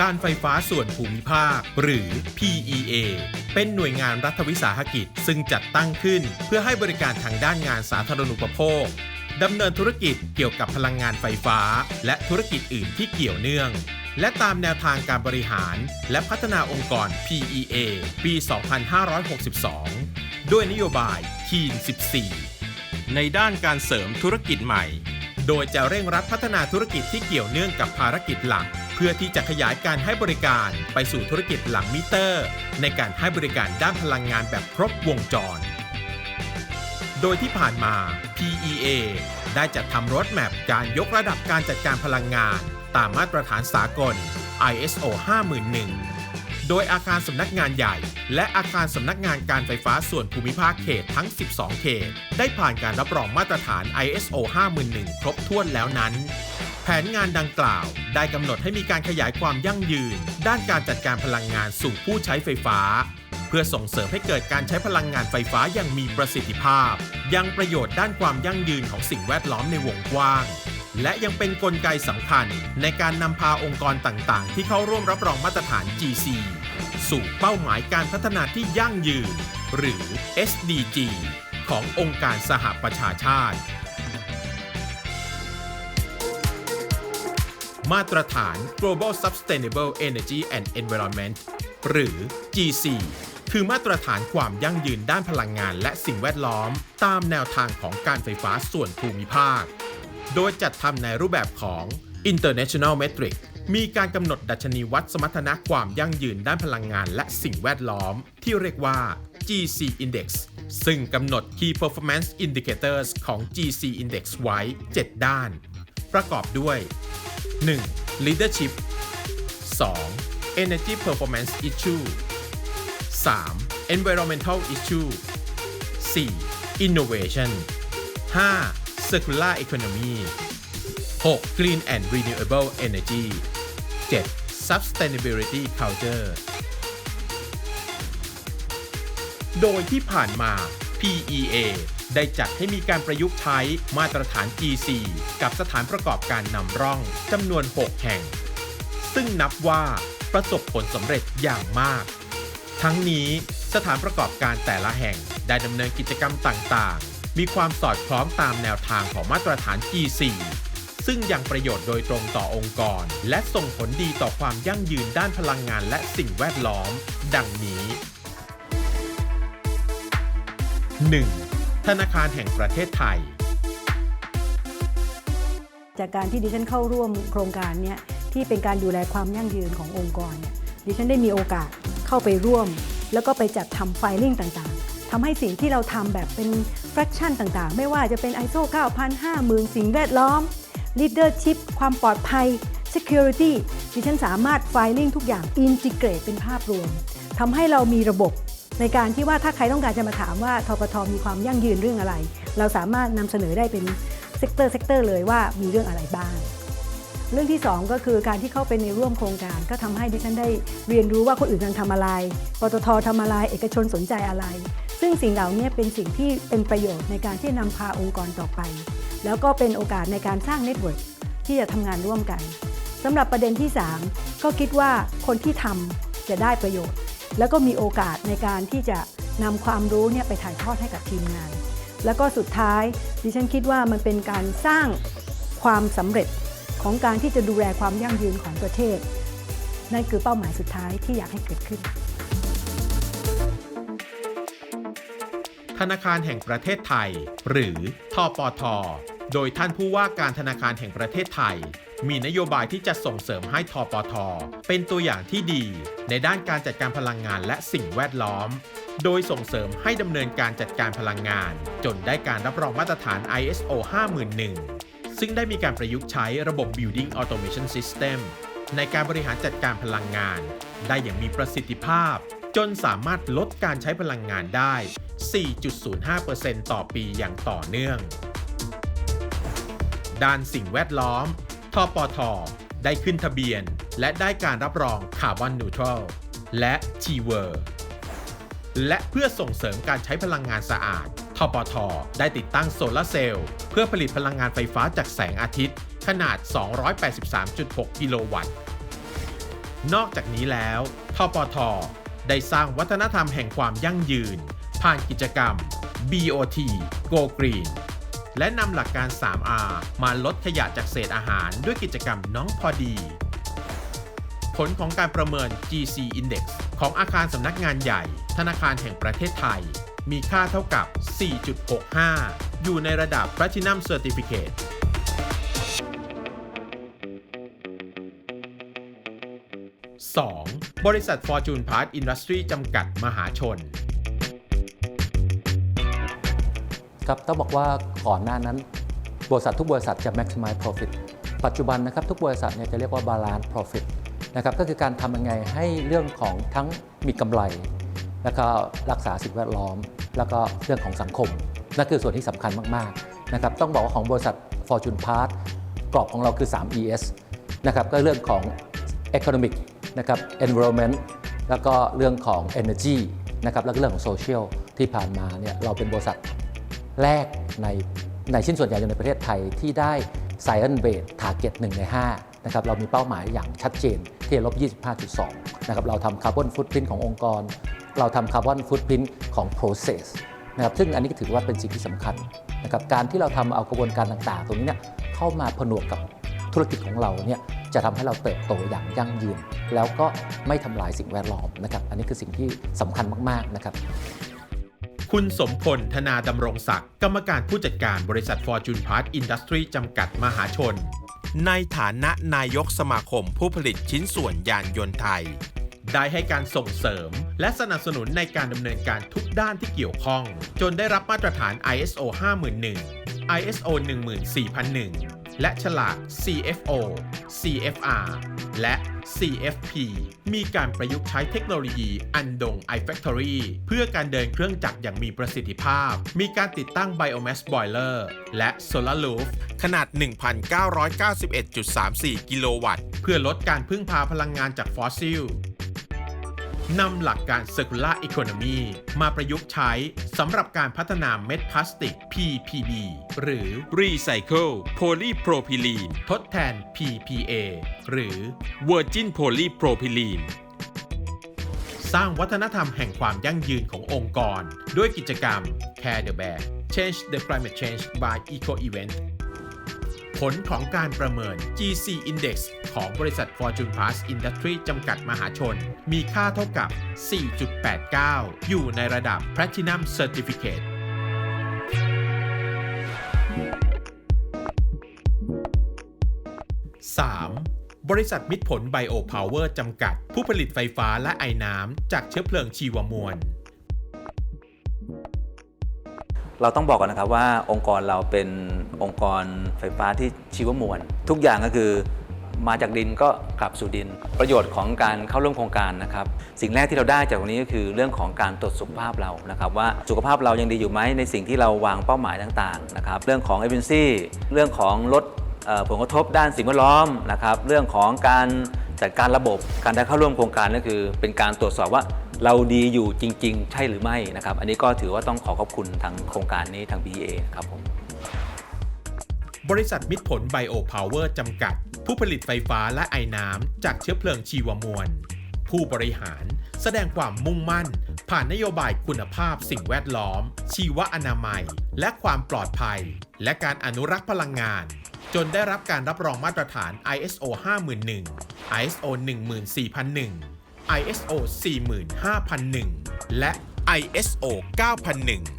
การไฟฟ้าส่วนภูมิภาค หรือ PEA เป็นหน่วยงานรัฐวิสาหกิจซึ่งจัดตั้งขึ้น เพื่อให้บริการทางด้านงานสาธารณูปโภคดำเนินธุรกิจเกี่ยวกับพลังงานไฟฟ้า และธุรกิจอื่นที่เกี่ยวเนื่อง และตามแนวทางการบริหาร และพัฒนาองค์กร PEA ปี 2562 ด้วยนโยบาย Keen 14 ในด้านการเสริมธุรกิจใหม่ โดยจะเร่งรัดพัฒนาธุรกิจที่เกี่ยวเนื่องกับภารกิจหลัก เพื่อที่จะขยายการให้บริการไปสู่ธุรกิจหลังมิเตอร์ ในการให้บริการด้านพลังงานแบบครบวงจร โดยที่ผ่านมา PEA ได้จัดทำรถแมพการยกระดับการจัดการพลังงาน ตามมาตรฐานสากล ISO 51001 โดยอาคารสำนักงานใหญ่ และอาคารสำนักงานการไฟฟ้าส่วนภูมิภาคเขตทั้ง 12 เขต ได้ผ่านการรับรองมาตรฐาน ISO 51001 ครบถ้วนแล้วนั้น ผนงานดังกล่าว ได้กำหนดให้มีการขยายความยั่งยืน ด้านการจัดการพลังงานสู่ผู้ใช้ไฟฟ้า เพื่อส่งเสริมให้เกิดการใช้พลังงานไฟฟ้าอย่างมีประสิทธิภาพ ยังประโยชน์ด้านความยั่งยืนของสิ่งแวดล้อมในวงกว้าง และยังเป็นนกลไกสำคัญในการนำพาองค์กรต่างๆ ที่เข้าร่วมรับรองมาตรฐาน GC สู่เป้าหมายการพัฒนาที่ยั่งยืน หรือ SDG ขององค์การสหประชาชาติ มาตรฐาน Global Sustainable Energy and Environment หรือ GC คือมาตรฐานความยั่งยืนด้านพลังงานและสิ่งแวดล้อม ตามแนวทางของการไฟฟ้าส่วนภูมิภาค โดยจัดทำในรูปแบบของ International Metric มีการกำหนดดัชนีวัดสมรรถนะความยั่งยืนด้านพลังงานและสิ่งแวดล้อม ที่เรียกว่า GC Index ซึ่งกำหนด Key Performance Indicators ของ GC Index ไว้ 7 ด้าน ประกอบด้วย 1. Leadership 2. Energy Performance Issue 3. Environmental Issue 4. Innovation 5. Circular Economy 6. Green and Renewable Energy 7. Sustainability Culture โดยที่ผ่านมา PEA ได้จัดให้มีการประยุกต์ใช้มาตรฐาน GC กับสถานประกอบการนำร่องจำนวน 6 แห่ง ซึ่งนับว่าประสบผลสำเร็จอย่างมาก ทั้งนี้สถานประกอบการแต่ละแห่งได้ดำเนินกิจกรรมต่างๆ มีความสอดคล้องตามแนวทางของมาตรฐาน G4 ซึ่งยังประโยชน์โดยตรงต่อองค์กร และส่งผลดีต่อความยั่งยืนด้านพลังงานและสิ่งแวดล้อม ดังนี้ 1. ธนาคารแห่งประเทศไทย จากการที่ดิฉันเข้าร่วมโครงการเนี้ยที่เป็นการดูแลความยั่งยืนขององค์กรเนี่ยดิฉันได้มีโอกาสเข้าไปร่วม แล้วก็ไปจัดทำไฟลิ่งต่างๆทำให้สิ่งที่เราทำแบบเป็น fraction ต่างๆ ไม่ว่าจะเป็น ISO 9000 50,000 สิ่งแวดล้อม leadership ความปลอดภัย security ดิฉันสามารถไฟลิ่งทุกอย่าง integrate เป็นภาพรวมทำให้เรามีระบบ ในการที่ว่าถ้าใครต้องการจะมาถามว่าทปทมีความยั่งยืนเรื่องอะไร เราสามารถนำเสนอได้เป็นเซกเตอร์เซกเตอร์เลยว่ามีเรื่องอะไรบ้าง เรื่องที่ 2 ก็คือการที่เข้าไปในร่วมโครงการ ก็ทำให้ดิฉันได้เรียนรู้ว่าคนอื่นกำลังทำอะไรปตททำอะไร เอกชนสนใจอะไร ซึ่งสิ่งเหล่านี้เป็นสิ่งที่เป็นประโยชน์ในการที่นำพาองค์กรต่อไป แล้วก็เป็นโอกาสในการสร้างเน็ตเวิร์กที่จะทำงานร่วมกันสำหรับประเด็นที่ 3 ก็คิดว่าคนที่ทำจะได้ประโยชน์ แล้วก็มีโอกาสในการที่จะนำความรู้เนี่ยไปถ่ายทอดให้กับทีมงาน แล้วก็สุดท้ายดิฉันคิดว่ามันเป็นการสร้างความสำเร็จของการที่จะดูแลความยั่งยืนของประเทศ นั่นคือเป้าหมายสุดท้ายที่อยากให้เกิดขึ้น ธนาคารแห่งประเทศไทย หรือทอปท โดยท่านผู้ว่าการธนาคารแห่งประเทศไทย มีนโยบายที่จะส่งเสริมให้ทปท เป็นตัวอย่างที่ดี ในด้านการจัดการพลังงานและสิ่งแวดล้อม โดยส่งเสริมให้ดำเนินการจัดการพลังงาน จนได้การรับรองมาตรฐาน ISO 51001 ซึ่งได้มีการประยุกต์ใช้ระบบ Building Automation System ในการบริหารจัดการพลังงาน ได้อย่างมีประสิทธิภาพ จนสามารถลดการใช้พลังงานได้ 4.05%ต่อปีอย่างต่อเนื่อง ด้านสิ่งแวดล้อม ทปท ได้ขึ้นทะเบียน และได้การรับรองคาร์บอนนิวทรัลและ t w o r และเพื่อส่งเสริมการใช้พลังงานสะอาด ทปท ได้ติดตั้งโซลาร์เซลล์เพื่อผลิตพลังงานไฟฟ้าจากแสงอาทิตย์ ขนาด 283.6 กิโลวัตต์ นอกจากนี้แล้ว ทปท ได้สร้างวัฒนธรรมแห่งความยั่งยืน ผ่านกิจกรรม BOT Go Green และนำหลักการ 3R มาลดขยะจากเศษอาหารด้วยกิจกรรมน้องพอดี ผลของการประเมิน GC Index ของอาคารสำนักงานใหญ่ ธนาคารแห่งประเทศไทย มีค่าเท่ากับ 4.65 อยู่ในระดับ Platinum Certificate 2. บริษัท Fortune Part Industry จำกัดมหาชน ครับต้องบอกว่าก่อนหน้านั้น บริษัททุกบริษัทจะ maximize profit ปัจจุบันนะครับทุกบริษัทเนี่ยจะเรียกว่า balance profit นะครับก็คือการทำยังไงให้เรื่องของทั้งมีกำไร แล้วก็รักษาสิ่งแวดล้อม แล้วก็เรื่องของสังคมนั่นคือส่วนที่สำคัญมากๆนะครับต้องบอกว่าของบริษัท Fortune Part กรอบของเราคือ 3 ES นะครับก็เรื่องของ economic นะครับ environment แล้วก็เรื่องของ energy นะครับแล้วก็เรื่องของ social ที่ผ่านมาเนี่ยเราเป็นบริษัท แรกในในชิ้นส่วนใหญ่อยู่ในประเทศไทยที่ได้ Science Based Target 1 ใน 5 นะครับ เรามีเป้าหมายอย่างชัดเจนที่ลบ 25.2 นะครับ เราทำคาร์บอนฟุตพิ้นขององค์กร เราทำคาร์บอนฟุตพิ้นของ process นะครับ ซึ่งอันนี้ถือว่าเป็นสิ่งที่สำคัญนะครับ การที่เราทำเอากระบวนการต่างๆ ตรงนี้เนี่ยเข้ามาผนวกกับธุรกิจของเราเนี่ยจะทำให้เราเติบโตอย่างยั่งยืน แล้วก็ไม่ทำลายสิ่งแวดล้อมนะครับ อันนี้คือสิ่งที่สำคัญมาก ๆ นะครับ คุณสมพล ธนาดำรงศักดิ์ กรรมการผู้จัดการบริษัท Fortune Part Industry จำกัดมหาชน ในฐานะนายกสมาคมผู้ผลิตชิ้นส่วนยานยนต์ไทย ได้ให้การส่งเสริม และสนับสนุนในการดำเนินการทุกด้านที่เกี่ยวข้อง จนได้รับมาตรฐาน ISO 51001 ISO 14001 และฉลาก CFO CFR และ CFP มีการประยุกต์ใช้เทคโนโลยีอันดง iFactory เพื่อการเดินเครื่องจักรอย่างมีประสิทธิภาพ มีการติดตั้ง Biomass Boiler และ Solar Roof ขนาด 1,991.34 กิโลวัตต์ เพื่อลดการพึ่งพาพลังงานจากฟอสซิล นำหลักการ Circular Economy มาประยุกต์ใช้สำหรับการพัฒนาเม็ดพลาสติก PPB หรือ Recycle Polypropylene ทดแทน PPA หรือ Virgin Polypropylene สร้างวัฒนธรรมแห่งความยั่งยืนขององค์กร ด้วยกิจกรรม Care the Bear Change the Climate Change by Eco Event ผลของการประเมิน GC Index ของบริษัท Fortune Plus Industry จำกัดมหาชน มีค่าเท่ากับ 4.89 อยู่ในระดับ Platinum Certificate 3. บริษัทมิตรผลไบโอพาวเวอร์จำกัด ผู้ผลิตไฟฟ้าและไอ้น้ำจากเชื้อเพลิงชีวมวล เราต้องบอกก่อนนะครับว่าองค์กรเราเป็นองค์กรไฟฟ้าที่ชีวมวล ทุกอย่างก็คือมาจากดินก็กลับสู่ดิน ประโยชน์ของการเข้าร่วมโครงการนะครับ สิ่งแรกที่เราได้จากตรงนี้ก็คือเรื่องของการตรวจสุขภาพเรานะครับ ว่าสุขภาพเรายังดีอยู่ไหมในสิ่งที่เราวางเป้าหมายต่างๆนะครับเรื่องของเอเ e นซีเรื่องของลดผลกระทบด้านสิ่งแวดล้อมนะครับเรื่องของการจัดการระบบการได้เข้าร่วมโครงการก็คือ เป็นการตรวจสอบว่า เราดีอยู่จริง ๆ ใช่หรือไม่นะครับ อันนี้ก็ถือว่าต้องขอขอบคุณทางโครงการนี้ทาง BA ครับผมบริษัทมิตรผลไบโอพาวเวอร์จำกัด ผู้ผลิตไฟฟ้าและไอ้น้ำจากเชื้อเพลิงชีวมวล ผู้บริหารแสดงความมุ่งมั่น ผ่านนโยบายคุณภาพสิ่งแวดล้อม ชีวอนามัย และความปลอดภัย และการอนุรักษ์พลังงาน จนได้รับการรับรองมาตรฐาน ISO 51001 ISO 14001 ISO 45001 และ ISO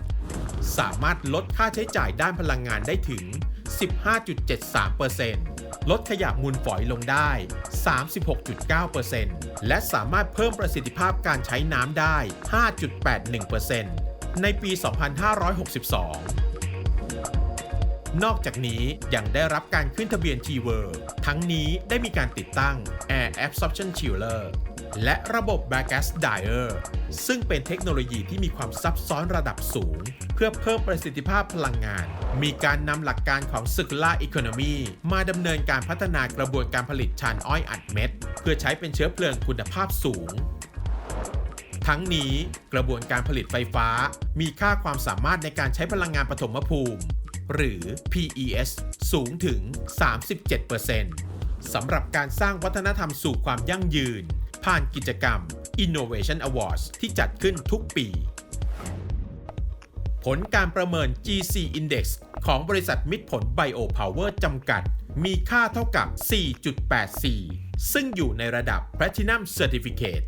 9001 สามารถลดค่าใช้จ่ายด้านพลังงานได้ถึง 15.73%ลดขยะมูลฝอยลงได้ 36.9%และสามารถเพิ่มประสิทธิภาพการใช้น้ำได้ 5.81%ในปี 2562นอกจากนี้ยังได้รับการขึ้นทะเบียน T-World ทั้งนี้ได้มีการติดตั้ง Air Absorption Chiller และระบบ b a g a s Dryer ซึ่งเป็นเทคโนโลยีที่มีความซับซ้อนระดับสูง เพื่อเพิ่มประสิทธิภาพพลังงาน มีการนำหลักการของ Circular Economy มาดำเนินการพัฒนากระบวนการผลิตชานอ้อยอัดเม็ด เพื่อใช้เป็นเชื้อเพลิงคุณภาพสูง ทั้งนี้กระบวนการผลิตไฟฟ้า มีค่าความสามารถในการใช้พลังงานปฐมภูมิ หรือ PES สูงถึง 37%รสำหรับการสร้างวัฒนธรรมสู่ความยั่งยืน ผ่านกิจกรรม Innovation Awards ที่จัดขึ้นทุกปี ผลการประเมิน GC Index ของบริษัทมิตรผล Bio Power จำกัด มีค่าเท่ากับ 4.84 ซึ่งอยู่ในระดับ Platinum Certificate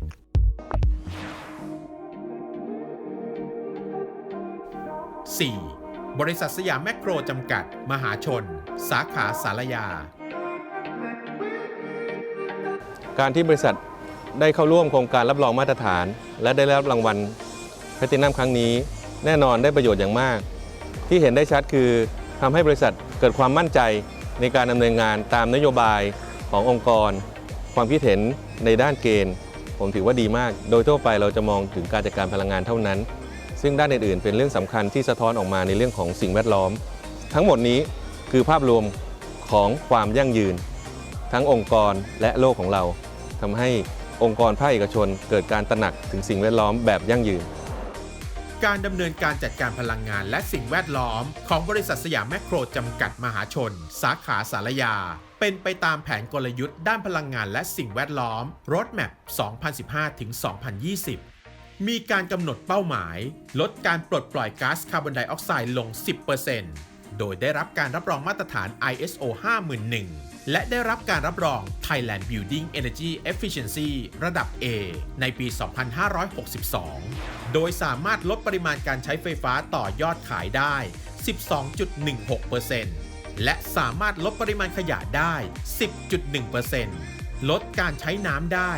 4. บริษัทสยามแมคโครจำกัด มหาชน สาขาสารยา การที่บริษัท ได้เข้าร่วมโครงการรับรองมาตรฐาน และได้รับรางวัลแพลตินัมครั้งนี้ แน่นอนได้ประโยชน์อย่างมาก ที่เห็นได้ชัดคือทำให้บริษัทเกิดความมั่นใจในการดำเนินงานตามนโยบายขององค์กร ความคิดเห็นในด้านเกณฑ์ ผมถือว่าดีมาก โดยทั่วไปเราจะมองถึงการจัดการพลังงานเท่านั้น ซึ่งด้านอื่นๆ เป็นเรื่องสำคัญที่สะท้อนออกมาในเรื่องของสิ่งแวดล้อม ทั้งหมดนี้คือภาพรวมของความยั่งยืน ทั้งองค์กรและโลกของเราทำให้ องค์กรภาคเอกชน เกิดการตระหนักถึงสิ่งแวดล้อมแบบยั่งยืน การดำเนินการจัดการพลังงานและสิ่งแวดล้อม ของบริษัทสยามแมคโครจำกัดมหาชน สาขาสารยา เป็นไปตามแผนกลยุทธ์ด้านพลังงานและสิ่งแวดล้อม Roadmap 2015-2020มีการกำหนดเป้าหมาย ลดการปลดปล่อยก๊าซคาร์บอนไดออกไซด์ลง 10%โดยได้รับการรับรองมาตรฐาน ISO 51001 และได้รับการรับรอง Thailand Building Energy Efficiency ระดับ A ในปี 2562 โดยสามารถลดปริมาณการใช้ไฟฟ้าต่อยอดขายได้ 12.16%และสามารถลดปริมาณขยะได้ 10.1%ลดการใช้น้ำได้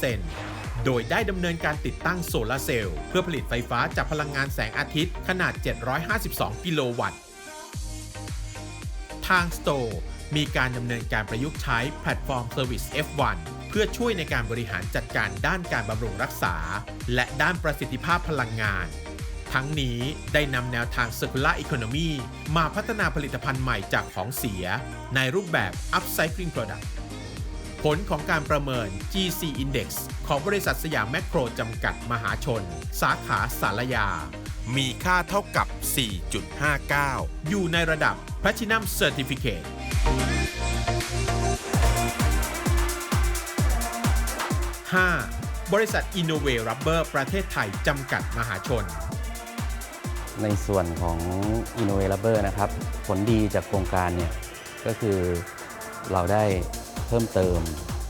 8.22%โดยได้ดำเนินการติดตั้งโซลาร์เซลล์เพื่อผลิตไฟฟ้าจากพลังงานแสงอาทิตย์ขนาด 752 กิโลวัตต์ ทาง Store มีการดำเนินการประยุกต์ใช้แพลตฟอร์ม Service F1 เพื่อช่วยในการบริหารจัดการด้านการบำรุงรักษา และด้านประสิทธิภาพพลังงาน ทั้งนี้ได้นำแนวทาง Circular Economy มาพัฒนาผลิตภัณฑ์ใหม่จากของเสีย ในรูปแบบ Upcycling Product ผลของการประเมิน GC Index ของบริษัทสยามแมคโครจำกัดมหาชน สาขาสารยา มีค่าเท่ากับ 4.59 อยู่ในระดับ Platinum Certificate 5. บริษัท Innove Rubber ประเทศไทย จำกัดมหาชน ในส่วนของ i n n o v a t o r นะครับ ผลดีจากโครงการเนี่ยก็คือเราได้เพิ่มเติม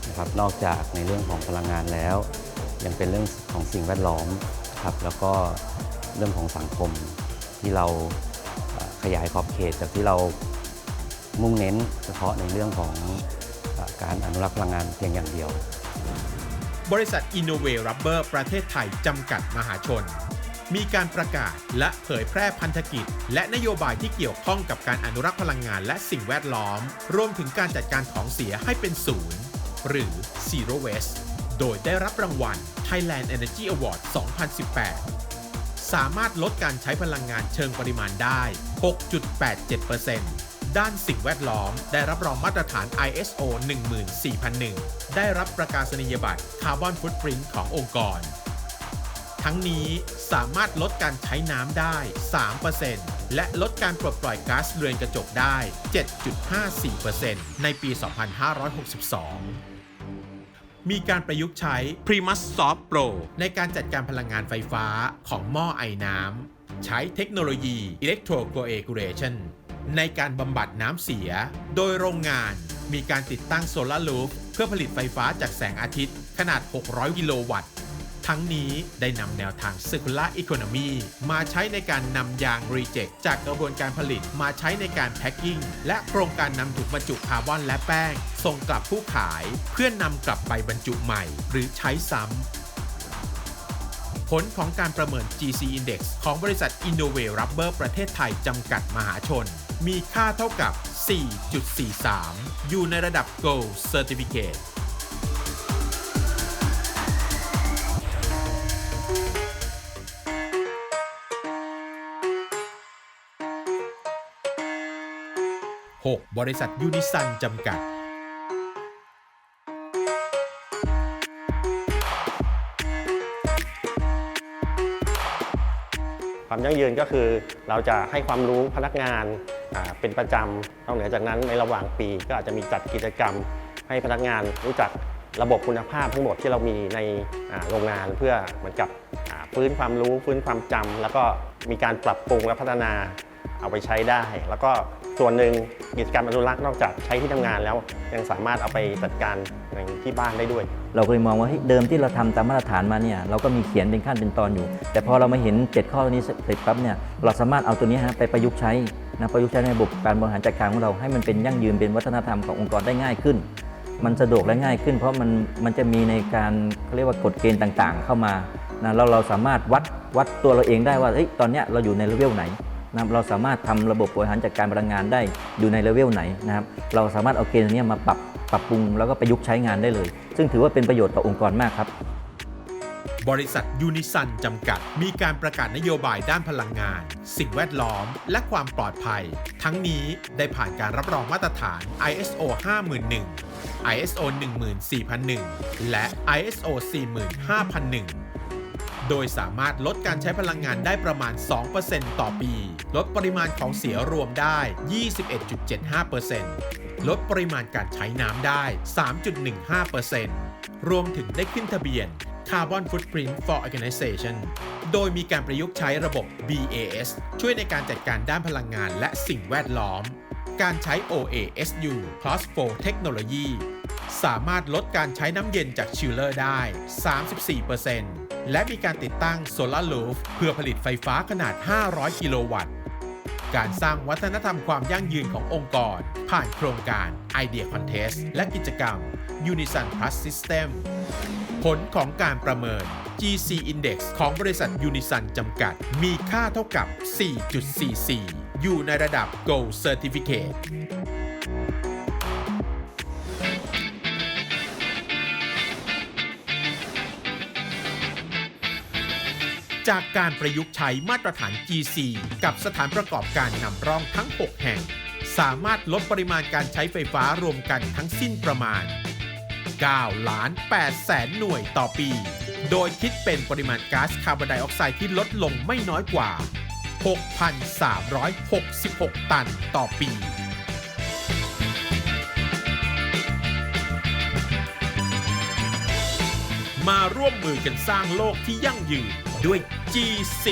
นะครับนอกจากในเรื่องของพลังงานแล้ว ยังเป็นเรื่องของสิ่งแวดล้อมครับแล้วก็ เรื่องของสังคมที่เราขยายขอบเขตจากที่เรามุ่งเน้นเฉพาะในเรื่องของการอนุรักษ์พลังงานเพียงอย่างเดียว บริษัท Innove Rubber ประเทศไทย จำกัดมหาชน มีการประกาศและเผยแพร่พันธกิจ และนโยบายที่เกี่ยวข้องกับการอนุรักษ์พลังงานและสิ่งแวดล้อม รวมถึงการจัดการของเสียให้เป็นศูนย์ หรือ Zero Waste โดยได้รับรางวัล Thailand Energy Award 2018 สามารถลดการใช้พลังงานเชิงปริมาณได้ 6.87%ด้านสิ่งแวดล้อมได้รับรองมาตรฐาน ISO 14001 ได้รับประกาศนียบัตร Carbon Footprint ขององค์กร ทั้งนี้สามารถลดการใช้น้ำได้ 3%และลดการปลดปล่อยก๊าซเรือนกระจกได้ 7.54%ในปี 2562 มีการประยุกต์ใช้ Primus Soft Pro ในการจัดการพลังงานไฟฟ้าของหม้อไอน้ำ ใช้เทคโนโลยี Electrocoagulation ในการบำบัดน้ำเสีย โดยโรงงานมีการติดตั้งโซลาร์ลูปเพื่อผลิตไฟฟ้าจากแสงอาทิตย์ขนาด 600 กิโลวัตต์ ทั้งนี้ได้นำแนวทาง Circular Economy มาใช้ในการนำยางรีเจ c จากกระบวนการผลิตมาใช้ในการแพ็คกิ้งและโครงการนำถุงบรรจุคาร์บอนและแป้ง ส่งกลับผู้ขายเพื่อนนำกลับไปบรรจุใหม่ หรือใช้ซ้ำผลของการประเมิน GC Index ของบริษัท Innove Rubber ประเทศไทยจำกัดมหาชน มีค่าเท่ากับ 4.43 อยู่ในระดับ Gold Certificate 6. บริษัทยูนิซันจำกัด ความยั่งยืนก็คือเราจะให้ความรู้พนักงานเป็นประจำนอกเหนือจากนั้นในระหว่างปีก็อาจจะมีจัดกิจกรรม ให้พนักงานรู้จักระบบคุณภาพทั้งหมดที่เรามีในโรงงานเพื่อเหมือนกับฟื้นความรู้ฟื้นความจำแล้วก็มีการปรับปรุงและพัฒนา เอาไปใช้ได้ แล้วก็ส่วนหนึ่งกิจกรรมอนุรักษ์นอกจากใช้ที่ทำงานแล้ว ยังสามารถเอาไปจัดการในที่บ้านได้ด้วย เราก็เลยมองว่าเดิมที่เราทำตามมาตรฐานมาเนี่ยเราก็มีเขียนเป็นขั้นเป็นตอนอยู่ แต่พอเรามาเห็น 7 ข้อนี้เสร็จปั๊บเนี่ยเราสามารถเอาตัวนี้ฮะไปประยุกต์ใช้นะประยุกต์ใช้ในระบบการบริหารจัดการของเราให้มันเป็นยั่งยืนเป็นวัฒนธรรมขององค์กรได้ง่ายขึ้น มันสะดวกและง่ายขึ้น เพราะมันมันจะมีในการเขาเรียกว่ากฎเกณฑ์ต่างๆ เข้ามานะเราเราสามารถวัดวัดตัวเราเองได้ว่าเฮ้ยตอนเนี้ยเราอยู่ในเลเวลไหน นะครับเราสามารถทำระบบบริหารจัดการพลังงานได้อยู่ในเลเวลไหนนะครับเราสามารถเอาเกณฑ์ตรงนี้มาปรับปรับปรุงแล้วก็ประยุกต์ใช้งานได้เลย ซึ่งถือว่าเป็นประโยชน์ต่อองค์กรมากครับ บริษัทยูนิซันจำกัด มีการประกาศนโยบายด้านพลังงาน สิ่งแวดล้อม และความปลอดภัย ทั้งนี้ได้ผ่านการรับรองมาตรฐาน ISO 51001 ISO 14001 และ ISO 45001 โดยสามารถลดการใช้พลังงานได้ประมาณ 2%ต่อปี ลดปริมาณของเสียรวมได้ 21.75%ลดปริมาณการใช้น้ำได้ 3.15%รวมถึงได้ขึ้นทะเบียน Carbon Footprint for Organization โดยมีการประยุกต์ใช้ระบบ BAS ช่วยในการจัดการด้านพลังงานและสิ่งแวดล้อม การใช้ OASU Plus 4 Technology สามารถลดการใช้น้ำเย็นจากชิลเลอร์ได้ 34%และมีการติดตั้งโซลาร์ลูฟเพื่อผลิตไฟฟ้าขนาด 500 กิโลวัตต์ การสร้างวัฒนธรรมความยั่งยืนขององค์กร ผ่านโครงการ Idea Contest และกิจกรรม Unison Plus System ผลของการประเมิน GC Index ของบริษัท Unison จำกัด มีค่าเท่ากับ 4.44 อยู่ในระดับ Gold Certificate จากการประยุกต์ใช้มาตรฐาน GC กับสถานประกอบการนำร่องทั้ง 6 แห่ง สามารถลดปริมาณการใช้ไฟฟ้ารวมกันทั้งสิ้นประมาณ 9 ล้าน8แสนหน่วยต่อปี โดยคิดเป็นปริมาณก๊าซคาร์บอนไดออกไซด์ที่ลดลงไม่น้อยกว่า 6,366 ตันต่อปีมาร่วมมือกันสร้างโลกที่ยั่งยืนด้วย G4